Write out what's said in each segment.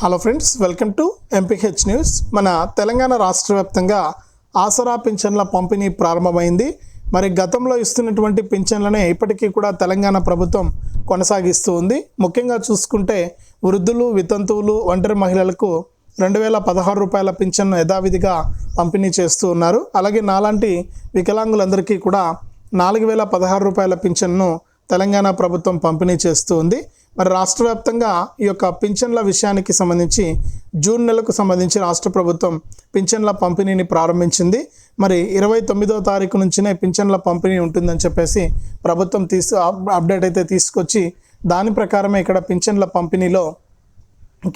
Hello friends welcome to MPH news మన తెలంగాణ రాష్ట్ర వ్యాప్తంగా ఆసరా పింఛన్ల పంపిణీ ప్రారంభమైంది. మరి గతంలో ఇస్తున్నటువంటి పింఛన్లనే ఇప్పటికీ కూడా తెలంగాణ ప్రభుత్వం కొనసాగిస్తూ ఉంది. ముఖ్యంగా చూసుకుంటే వృద్ధులు వితంతువులు ఒంటరి మహిళలకు రెండు వేల పదహారు రూపాయల పింఛన్ను యథావిధిగా పంపిణీ చేస్తూ ఉన్నారు. అలాగే నాలాంటి వికలాంగులందరికీ కూడా నాలుగు వేల పదహారు రూపాయల పింఛన్ను తెలంగాణ ప్రభుత్వం పంపిణీ చేస్తూ ఉంది. మరి రాష్ట్ర వ్యాప్తంగా ఈ యొక్క పింఛన్ల విషయానికి సంబంధించి జూన్ నెలకు సంబంధించి రాష్ట్ర ప్రభుత్వం పింఛన్ల పంపిణీని ప్రారంభించింది. మరి ఇరవై తొమ్మిదో తారీఖు నుంచినే పింఛన్ల పంపిణీ ఉంటుందని చెప్పేసి ప్రభుత్వం తీసు అప్- అప్డేట్ అయితే తీసుకొచ్చి దాని ప్రకారమే ఇక్కడ పింఛన్ల పంపిణీలో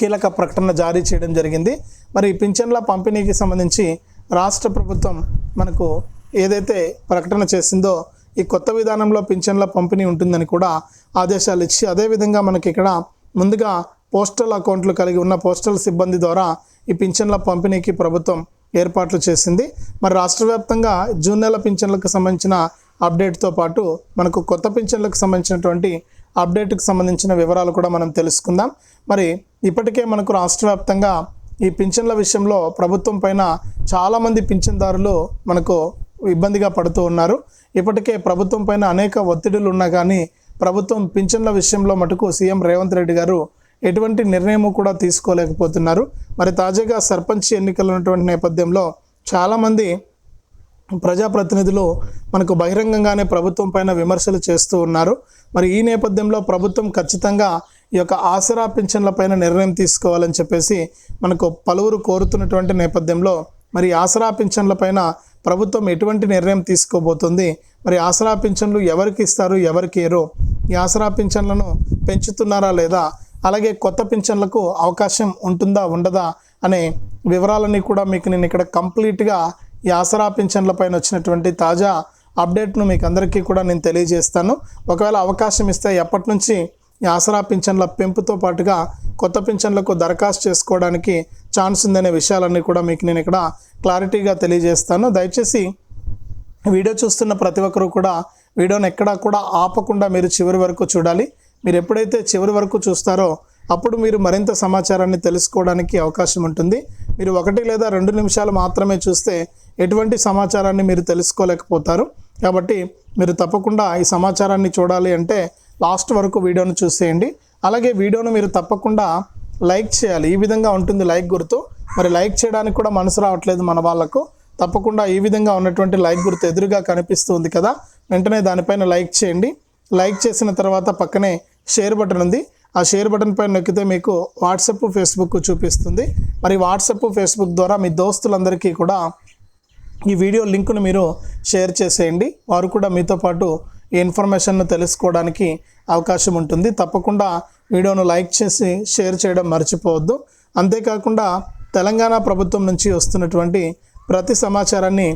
కీలక ప్రకటన జారీ చేయడం జరిగింది. మరి పింఛన్ల పంపిణీకి సంబంధించి రాష్ట్ర ప్రభుత్వం మనకు ఏదైతే ప్రకటన చేసిందో ఈ కొత్త విధానంలో పింఛన్ల పంపిణీ ఉంటుందని కూడా ఆదేశాలు ఇచ్చి అదేవిధంగా మనకి ఇక్కడ ముందుగా పోస్టల్ అకౌంట్లు కలిగి ఉన్న పోస్టల్ సిబ్బంది ద్వారా ఈ పింఛన్ల పంపిణీకి ప్రభుత్వం ఏర్పాట్లు చేసింది. మరి రాష్ట్ర వ్యాప్తంగా జూన్ నెల పింఛన్లకు సంబంధించిన అప్డేట్తో పాటు మనకు కొత్త పింఛన్లకు సంబంధించినటువంటి అప్డేట్కి సంబంధించిన వివరాలు కూడా మనం తెలుసుకుందాం. మరి ఇప్పటికే మనకు రాష్ట్ర వ్యాప్తంగా ఈ పింఛన్ల విషయంలో ప్రభుత్వం పైన చాలామంది పింఛన్దారులు మనకు ఇబ్బందిగా పడుతూ ఉన్నారు. ఇప్పటికే ప్రభుత్వం పైన అనేక ఒత్తిడులు ఉన్నా కానీ ప్రభుత్వం పింఛన్ల విషయంలో మటుకు సీఎం రేవంత్ రెడ్డి గారు ఎటువంటి నిర్ణయం కూడా తీసుకోలేకపోతున్నారు. మరి తాజాగా సర్పంచ్ ఎన్నికలు ఉన్నటువంటి నేపథ్యంలో చాలామంది ప్రజాప్రతినిధులు మనకు బహిరంగంగానే ప్రభుత్వం పైన విమర్శలు చేస్తూ ఉన్నారు. మరి ఈ నేపథ్యంలో ప్రభుత్వం ఖచ్చితంగా ఈ యొక్క ఆసరా పింఛన్ల పైన నిర్ణయం తీసుకోవాలని చెప్పేసి మనకు పలువురు కోరుతున్నటువంటి నేపథ్యంలో మరి ఆసరా పింఛన్ల పైన ప్రభుత్వం ఎటువంటి నిర్ణయం తీసుకోబోతుంది? మరి ఆసరా పింఛన్లు ఎవరికి ఇస్తారు ఎవరికి ఏరు ఈ ఆసరా పింఛన్లను పెంచుతున్నారా లేదా? అలాగే కొత్త పింఛన్లకు అవకాశం ఉంటుందా ఉండదా అనే వివరాలన్నీ కూడా మీకు నేను ఇక్కడ కంప్లీట్గా ఈ ఆసరా పింఛన్ల పైన వచ్చినటువంటి తాజా అప్డేట్ను మీకు అందరికీ కూడా నేను తెలియజేస్తాను. ఒకవేళ అవకాశం ఇస్తే ఎప్పటి నుంచి ఆసరా పింఛన్ల పెంపుతో పాటుగా కొత్త పింఛన్లకు దరఖాస్తు చేసుకోవడానికి ఛాన్స్ ఉందనే విషయాలన్నీ కూడా మీకు నేను ఇక్కడ క్లారిటీగా తెలియజేస్తాను. దయచేసి వీడియో చూస్తున్న ప్రతి ఒక్కరూ కూడా వీడియోని ఎక్కడా కూడా ఆపకుండా మీరు చివరి వరకు చూడాలి. మీరు ఎప్పుడైతే చివరి వరకు చూస్తారో అప్పుడు మీరు మరింత సమాచారాన్ని తెలుసుకోవడానికి అవకాశం ఉంటుంది. మీరు ఒకటి లేదా రెండు నిమిషాలు మాత్రమే చూస్తే ఎటువంటి సమాచారాన్ని మీరు తెలుసుకోలేకపోతారు. కాబట్టి మీరు తప్పకుండా ఈ సమాచారాన్ని చూడాలి అంటే లాస్ట్ వరకు వీడియోను చూసేయండి. అలాగే వీడియోను మీరు తప్పకుండా లైక్ చేయాలి. ఈ విధంగా ఉంటుంది లైక్ గుర్తు. మరి లైక్ చేయడానికి కూడా మనసు రావట్లేదు మన వాళ్ళకు. తప్పకుండా ఈ విధంగా ఉన్నటువంటి లైక్ గుర్తు ఎదురుగా కనిపిస్తుంది కదా. వెంటనే దానిపైన లైక్ చేయండి. లైక్ చేసిన తర్వాత పక్కనే షేర్ బటన్ ఉంది. ఆ షేర్ బటన్ పైన నొక్కితే మీకు వాట్సప్ ఫేస్బుక్ చూపిస్తుంది. మరి వాట్సప్ ఫేస్బుక్ ద్వారా మీ దోస్తులందరికీ కూడా ఈ వీడియో లింకును మీరు షేర్ చేసేయండి. వారు కూడా మీతో పాటు ఈ ఇన్ఫర్మేషన్ను తెలుసుకోవడానికి అవకాశం ఉంటుంది. తప్పకుండా వీడియోను లైక్ చేసి షేర్ చేయడం మర్చిపోవద్దు. అంతేకాకుండా తెలంగాణ ప్రభుత్వం నుంచి వస్తున్నటువంటి ప్రతి సమాచారాన్ని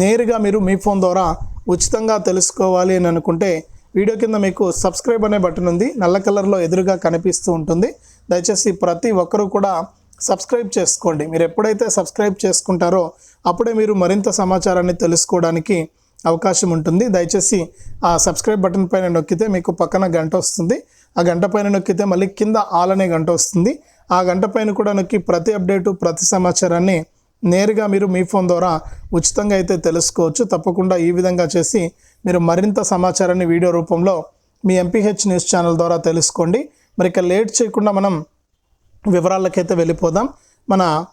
నేరుగా మీరు మీ ఫోన్ ద్వారా ఉచితంగా తెలుసుకోవాలి అని అనుకుంటే వీడియో కింద మీకు సబ్స్క్రైబ్ అనే బటన్ ఉంది. నల్ల కలర్లో ఎదురుగా కనిపిస్తూ ఉంటుంది. దయచేసి ప్రతి ఒక్కరూ కూడా సబ్స్క్రైబ్ చేసుకోండి. మీరు ఎప్పుడైతే సబ్స్క్రైబ్ చేసుకుంటారో అప్పుడే మీరు మరింత సమాచారాన్ని తెలుసుకోవడానికి అవకాశం ఉంటుంది. దయచేసి ఆ సబ్స్క్రైబ్ బటన్ పైన నొక్కితే మీకు పక్కన గంట వస్తుంది. ఆ గంట పైన నొక్కితే మళ్ళీ కింద ఆల్ అనే గంట వస్తుంది. ఆ గంట పైన కూడా నొక్కి ప్రతి అప్డేటు ప్రతి సమాచారాన్ని నేరుగా మీరు మీ ఫోన్ ద్వారా ఉచితంగా అయితే తెలుసుకోవచ్చు. తప్పకుండా ఈ విధంగా చేసి మీరు మరింత సమాచారాన్ని వీడియో రూపంలో మీ ఎంపీహెచ్ న్యూస్ ఛానల్ ద్వారా తెలుసుకోండి. మరి ఇక లేట్ చేయకుండా మనం వివరాలకైతే వెళ్ళిపోదాం. మన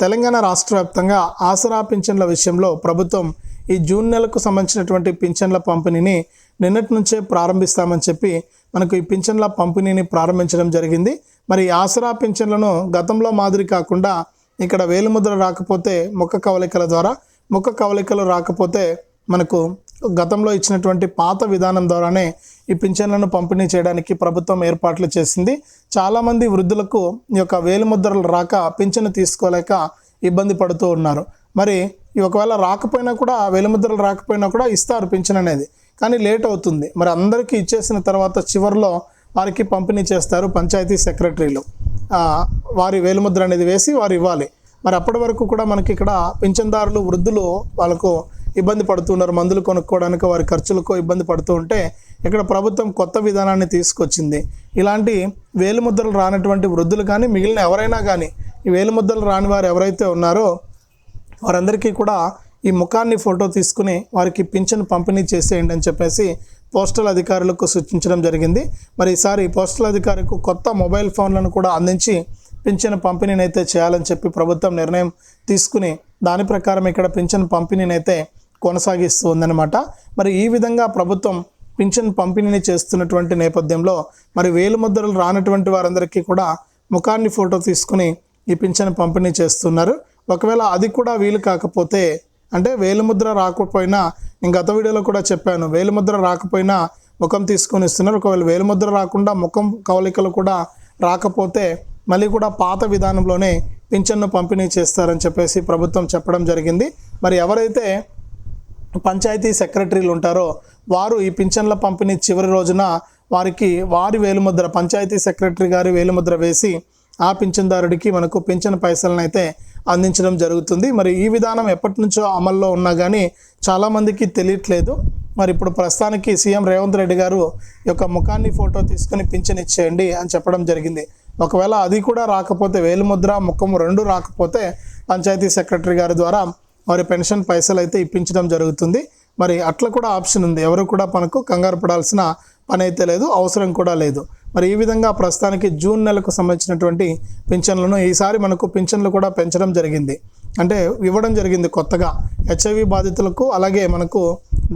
తెలంగాణ రాష్ట్ర వ్యాప్తంగా ఆసరా పింఛన్ల విషయంలో ప్రభుత్వం ఈ జూన్ నెలకు సంబంధించినటువంటి పింఛన్ల పంపిణీని నిన్నటి నుంచే ప్రారంభిస్తామని చెప్పి మనకు ఈ పింఛన్ల పంపిణీని ప్రారంభించడం జరిగింది. మరి ఆసరా పింఛన్లను గతంలో మాదిరి కాకుండా ఇక్కడ వేలుముద్ర రాకపోతే ముఖ కవలికల ద్వారా ముఖ కవలికలు రాకపోతే మనకు గతంలో ఇచ్చినటువంటి పాత విధానం ద్వారానే ఈ పింఛన్లను పంపిణీ చేయడానికి ప్రభుత్వం ఏర్పాట్లు చేసింది. చాలామంది వృద్ధులకు ఈ యొక్క వేలిముద్రలు రాక పింఛను తీసుకోలేక ఇబ్బంది పడుతూ ఉన్నారు. మరి ఒకవేళ రాకపోయినా కూడా వేలిముద్రలు రాకపోయినా కూడా ఇస్తారు పింఛన్ అనేది. కానీ లేట్ అవుతుంది. మరి అందరికీ ఇచ్చేసిన తర్వాత చివరిలో వారికి పంపిణీ చేస్తారు పంచాయతీ సెక్రటరీలు. వారి వేలిముద్ర అనేది వేసి వారు ఇవ్వాలి. మరి అప్పటి వరకు కూడా మనకి ఇక్కడ పింఛన్దారులు వృద్ధులు వాళ్ళకు ఇబ్బంది పడుతున్నారు. మందులు కొనుక్కోవడానికి వారి ఖర్చులకు ఇబ్బంది పడుతూ ఉంటే ఇక్కడ ప్రభుత్వం కొత్త విధానాన్ని తీసుకొచ్చింది. ఇలాంటి వేలుముద్రలు రానటువంటి వృద్ధులు కానీ మిగిలిన ఎవరైనా కానీ ఈ వేలుముద్రలు రాని వారు ఎవరైతే ఉన్నారో వారందరికీ కూడా ఈ ముఖాన్ని ఫోటో తీసుకుని వారికి పింఛన్ పంపిణీ చేసేయండి అని చెప్పేసి పోస్టల్ అధికారులకు సూచించడం జరిగింది. మరి ఈసారి పోస్టల్ అధికారికి కొత్త మొబైల్ ఫోన్లను కూడా అందించి పింఛన్ పంపిణీని అయితే చేయాలని చెప్పి ప్రభుత్వం నిర్ణయం తీసుకుని దాని ప్రకారం ఇక్కడ పింఛన్ పంపిణీని అయితే కొనసాగిస్తూ ఉందన్నమాట. మరి ఈ విధంగా ప్రభుత్వం పింఛన్ పంపిణీని చేస్తున్నటువంటి నేపథ్యంలో మరి వేలుముద్రలు రానటువంటి వారందరికీ కూడా ముఖాన్ని ఫోటో తీసుకుని ఈ పింఛన్ పంపిణీ చేస్తున్నారు. ఒకవేళ అది కూడా వీలు కాకపోతే అంటే వేలుముద్ర రాకపోయినా నేను గత వీడియోలో కూడా చెప్పాను వేలుముద్ర రాకపోయినా ముఖం తీసుకొని ఇస్తున్నారు. ఒకవేళ వేలుముద్ర రాకుండా ముఖం కవలికలు కూడా రాకపోతే మళ్ళీ కూడా పాత విధానంలోనే పింఛన్ను పంపిణీ చేస్తారని చెప్పేసి ప్రభుత్వం చెప్పడం జరిగింది. మరి ఎవరైతే పంచాయతీ సెక్రటరీలు ఉంటారో వారు ఈ పింఛన్ల పంపిణీ చివరి రోజున వారికి వారి వేలుముద్ర పంచాయతీ సెక్రటరీ గారి వేలుముద్ర వేసి ఆ పింఛన్దారుడికి మనకు పింఛన్ పైసలను అయితే అందించడం జరుగుతుంది. మరి ఈ విధానం ఎప్పటి నుంచో అమల్లో ఉన్నా కానీ చాలామందికి తెలియట్లేదు. మరి ఇప్పుడు ప్రస్తుతానికి సీఎం రేవంత్ రెడ్డి గారు యొక్క ముఖాన్ని ఫోటో తీసుకొని పింఛన్ ఇచ్చేయండి అని చెప్పడం జరిగింది. ఒకవేళ అది కూడా రాకపోతే వేలుముద్ర ముఖం రెండు రాకపోతే పంచాయతీ సెక్రటరీ గారి ద్వారా వారి పెన్షన్ పైసలు అయితే ఇప్పించడం జరుగుతుంది. మరి అట్లా కూడా ఆప్షన్ ఉంది. ఎవరు కూడా మనకు కంగారు పడాల్సిన పని అయితే లేదు అవసరం కూడా లేదు. మరి ఈ విధంగా ప్రస్తుతానికి జూన్ నెలకు సంబంధించినటువంటి పింఛన్లను ఈసారి మనకు పింఛన్లు కూడా పెంచడం జరిగింది. అంటే ఇవ్వడం జరిగింది కొత్తగా. హెచ్ఐవి బాధితులకు అలాగే మనకు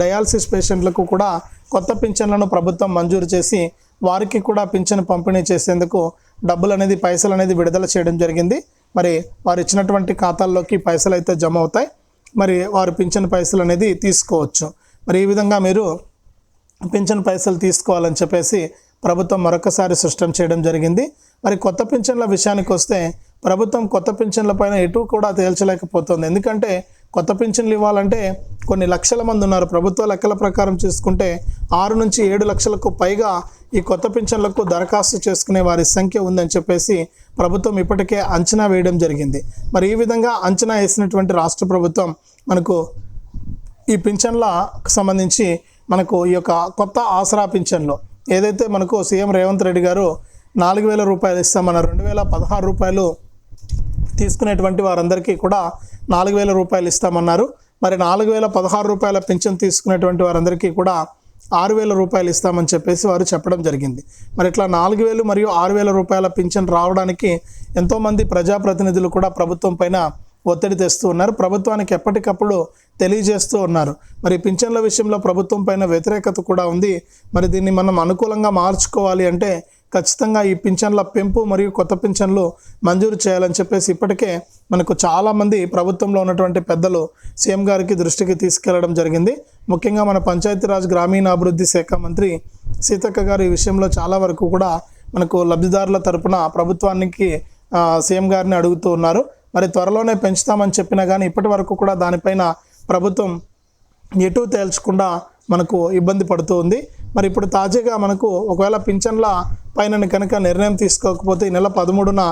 డయాలసిస్ పేషెంట్లకు కూడా కొత్త పింఛన్లను ప్రభుత్వం మంజూరు చేసి వారికి కూడా పింఛన్ పంపిణీ చేసేందుకు డబ్బులు అనేది పైసలు అనేది విడుదల చేయడం జరిగింది. మరి వారు ఇచ్చినటువంటి ఖాతాల్లోకి పైసలు అయితే జమ అవుతాయి. మరి వారు పింఛన్ పైసలు అనేది తీసుకోవచ్చు. మరి ఈ విధంగా మీరు పింఛన్ పైసలు తీసుకోవాలని చెప్పేసి ప్రభుత్వం మరొకసారి స్పష్టం చేయడం జరిగింది. మరి కొత్త పింఛన్ల విషయానికి వస్తే ప్రభుత్వం కొత్త పింఛన్ల పైన ఎటు కూడా తేల్చలేకపోతుంది. ఎందుకంటే కొత్త పింఛన్లు ఇవ్వాలంటే కొన్ని లక్షల మంది ఉన్నారు. ప్రభుత్వ లెక్కల ప్రకారం చూసుకుంటే ఆరు నుంచి ఏడు లక్షలకు పైగా ఈ కొత్త పింఛన్లకు దరఖాస్తు చేసుకునే వారి సంఖ్య ఉందని చెప్పేసి ప్రభుత్వం ఇప్పటికే అంచనా వేయడం జరిగింది. మరి ఈ విధంగా అంచనా వేసినటువంటి రాష్ట్ర ప్రభుత్వం మనకు ఈ పింఛన్లకు సంబంధించి మనకు ఈ యొక్క కొత్త ఆసరా పింఛన్లు ఏదైతే మనకు సీఎం రేవంత్ రెడ్డి గారు నాలుగు వేల రూపాయలు ఇస్తామన్న రెండు వేల పదహారు రూపాయలు తీసుకునేటువంటి వారందరికీ కూడా నాలుగు వేల రూపాయలు ఇస్తామన్నారు. మరి నాలుగు వేల పదహారు రూపాయల పింఛన్ తీసుకునేటువంటి వారందరికీ కూడా ఆరు వేల రూపాయలు ఇస్తామని చెప్పేసి వారు చెప్పడం జరిగింది. మరి ఇట్లా నాలుగు వేలు మరియు ఆరు వేల రూపాయల పింఛన్ రావడానికి ఎంతోమంది ప్రజాప్రతినిధులు కూడా ప్రభుత్వం పైన ఒత్తిడి తెస్తూ ఉన్నారు. ప్రభుత్వానికి ఎప్పటికప్పుడు తెలియజేస్తూ ఉన్నారు. మరి పింఛన్ల విషయంలో ప్రభుత్వం పైన వ్యతిరేకత కూడా ఉంది. మరి దీన్ని మనం అనుకూలంగా మార్చుకోవాలి అంటే ఖచ్చితంగా ఈ పింఛన్ల పెంపు మరియు కొత్త పింఛన్లు మంజూరు చేయాలని చెప్పేసి ఇప్పటికే మనకు చాలామంది ప్రభుత్వంలో ఉన్నటువంటి పెద్దలు సీఎం గారికి దృష్టికి తీసుకెళ్ళడం జరిగింది. ముఖ్యంగా మన పంచాయతీరాజ్ గ్రామీణాభివృద్ధి శాఖ మంత్రి సీతక్క గారు ఈ విషయంలో చాలా వరకు కూడా మనకు లబ్ధిదారుల తరపున ప్రభుత్వానికి సీఎం గారిని అడుగుతూ ఉన్నారు. మరి త్వరలోనే పెంచుతామని చెప్పినా కానీ ఇప్పటి వరకు కూడా దానిపైన ప్రభుత్వం ఎటు తేల్చకుండా మనకు ఇబ్బంది పడుతూ ఉంది. మరి ఇప్పుడు తాజాగా మనకు ఒకవేళ పింఛన్ల పైన కనుక నిర్ణయం తీసుకోకపోతే ఈ నెల పదమూడున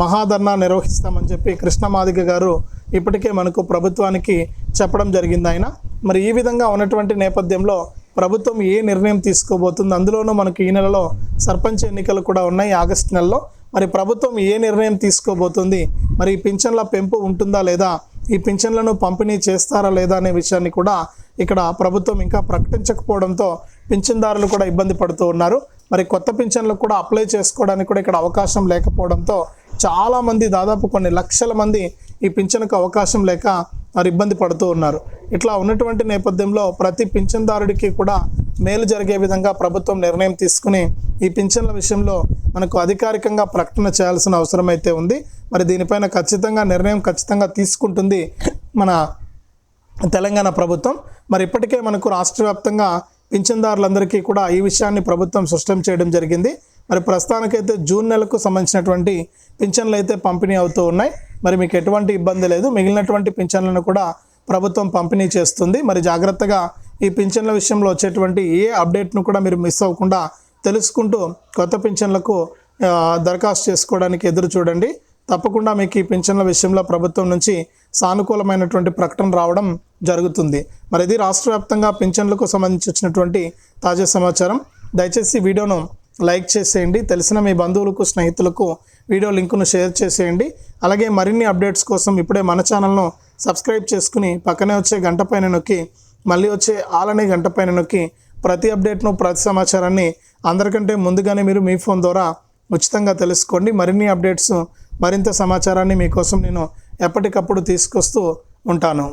మహాధర్నా నిర్వహిస్తామని చెప్పి కృష్ణమాదిగ గారు ఇప్పటికే మనకు ప్రభుత్వానికి చెప్పడం జరిగింది ఆయన. మరి ఈ విధంగా ఉన్నటువంటి నేపథ్యంలో ప్రభుత్వం ఏ నిర్ణయం తీసుకోబోతుంది? అందులోనూ మనకు ఈ నెలలో సర్పంచ్ ఎన్నికలు కూడా ఉన్నాయి ఆగస్టు నెలలో. మరి ప్రభుత్వం ఏ నిర్ణయం తీసుకోబోతుంది? మరి ఈ పింఛన్ల పెంపు ఉంటుందా లేదా? ఈ పింఛన్లను పంపిణీ చేస్తారా లేదా అనే విషయాన్ని కూడా ఇక్కడ ప్రభుత్వం ఇంకా ప్రకటించకపోవడంతో పింఛన్దారులు కూడా ఇబ్బంది పడుతూ ఉన్నారు. మరి కొత్త పింఛన్లకు కూడా అప్లై చేసుకోవడానికి కూడా ఇక్కడ అవకాశం లేకపోవడంతో చాలామంది దాదాపు కొన్ని లక్షల మంది ఈ పింఛన్కు అవకాశం లేక వారు ఇబ్బంది పడుతూ ఉన్నారు. ఇట్లా ఉన్నటువంటి నేపథ్యంలో ప్రతి పింఛన్దారుడికి కూడా మేలు జరిగే విధంగా ప్రభుత్వం నిర్ణయం తీసుకుని ఈ పింఛన్ల విషయంలో మనకు అధికారికంగా ప్రకటన చేయాల్సిన అవసరం అయితే ఉంది. మరి దీనిపైన ఖచ్చితంగా నిర్ణయం ఖచ్చితంగా తీసుకుంటుంది మన తెలంగాణ ప్రభుత్వం. మరి ఇప్పటికే మనకు రాష్ట్ర వ్యాప్తంగా పింఛన్దారులందరికీ కూడా ఈ విషయాన్ని ప్రభుత్వం స్పష్టం చేయడం జరిగింది. మరి ప్రస్తుతానికైతే జూన్ నెలకు సంబంధించినటువంటి పింఛన్లు అయితే పంపిణీ అవుతూ ఉన్నాయి. మరి మీకు ఎటువంటి ఇబ్బంది లేదు. మిగిలినటువంటి పింఛన్లను కూడా ప్రభుత్వం పంపిణీ చేస్తుంది. మరి జాగ్రత్తగా ఈ పింఛన్ల విషయంలో వచ్చేటువంటి ఏ అప్డేట్ను కూడా మీరు మిస్ అవ్వకుండా తెలుసుకుంటూ కొత్త పింఛన్లకు దరఖాస్తు చేసుకోవడానికి ఎదురు చూడండి. తప్పకుండా మీకు ఈ పింఛన్ల విషయంలో ప్రభుత్వం నుంచి సానుకూలమైనటువంటి ప్రకటన రావడం జరుగుతుంది. మరి ఇది రాష్ట్ర వ్యాప్తంగా పింఛన్లకు సంబంధించి వచ్చినటువంటి తాజా సమాచారం. దయచేసి వీడియోను లైక్ చేసేయండి. తెలిసిన మీ బంధువులకు స్నేహితులకు వీడియో లింకును షేర్ చేసేయండి. అలాగే మరిన్ని అప్డేట్స్ కోసం ఇప్పుడే మన ఛానల్ను సబ్స్క్రైబ్ చేసుకుని పక్కనే వచ్చే గంట పైన నొక్కి మళ్ళీ వచ్చే ఆలనే గంట పైన నొక్కి ప్రతి అప్డేట్ను ప్రతి సమాచారాన్ని అందరికంటే ముందుగానే మీరు మీ ఫోన్ ద్వారా ఉచితంగా తెలుసుకోండి. మరిన్ని అప్డేట్స్ మరింత సమాచారాన్ని మీకోసం నేను ఎప్పటికప్పుడు తీసుకొస్తూ ఉంటాను.